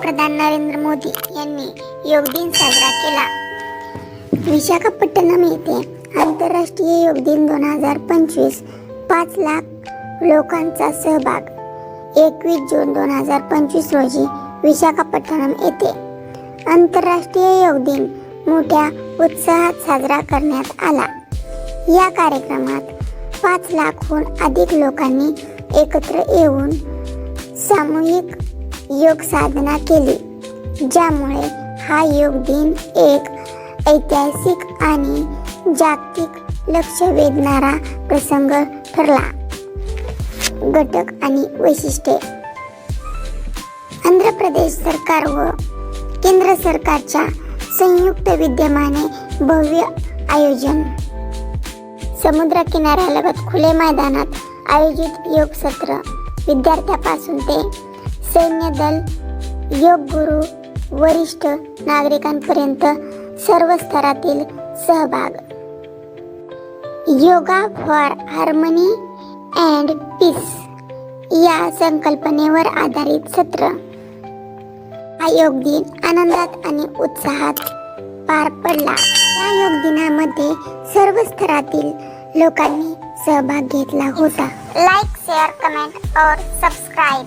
पंतप्रधान नरेंद्र मोदी यांनी योग दिन साजरा केला. विशाखापट्टणम येथे आंतरराष्ट्रीय योग दिन दोन हजार पंचवीस पाच लाख लोकांचा सहभाग. एकवीस जून दोन हजार पंचवीस रोजी विशाखापट्टणम येथे आंतरराष्ट्रीय योग दिन मोठ्या उत्साहात साजरा करण्यात आला. या कार्यक्रमात पाच लाखहून अधिक लोकांनी एकत्र येऊन सामूहिक योग साधना केली ज्यामुळे हा योग दिन एक ऐतिहासिक आणि जागतिक लक्ष वेधणारा प्रसंग ठरला. घटक आणि वैशिष्ट्ये. आंध्र प्रदेश सरकार व केंद्र सरकारच्या संयुक्त विद्यमाने भव्य आयोजन. समुद्र किनाऱ्यालगत खुले मैदानात आयोजित योग सत्र विद्यार्थ्यापासून ते सैन्य दल योग गुरु वरिष्ठ नागरिकांपर्यंत सर्व स्तरातील सहभाग. Yoga for harmony and peace या संकल्पनेवर आधारित सत्र. हा योग दिन आनंदात आणि उत्साहात पार पडला. या योग दिनामध्ये सर्व स्तरातील लोकांनी सहभाग घेतला होता. लाईक शेअर कमेंट और subscribe.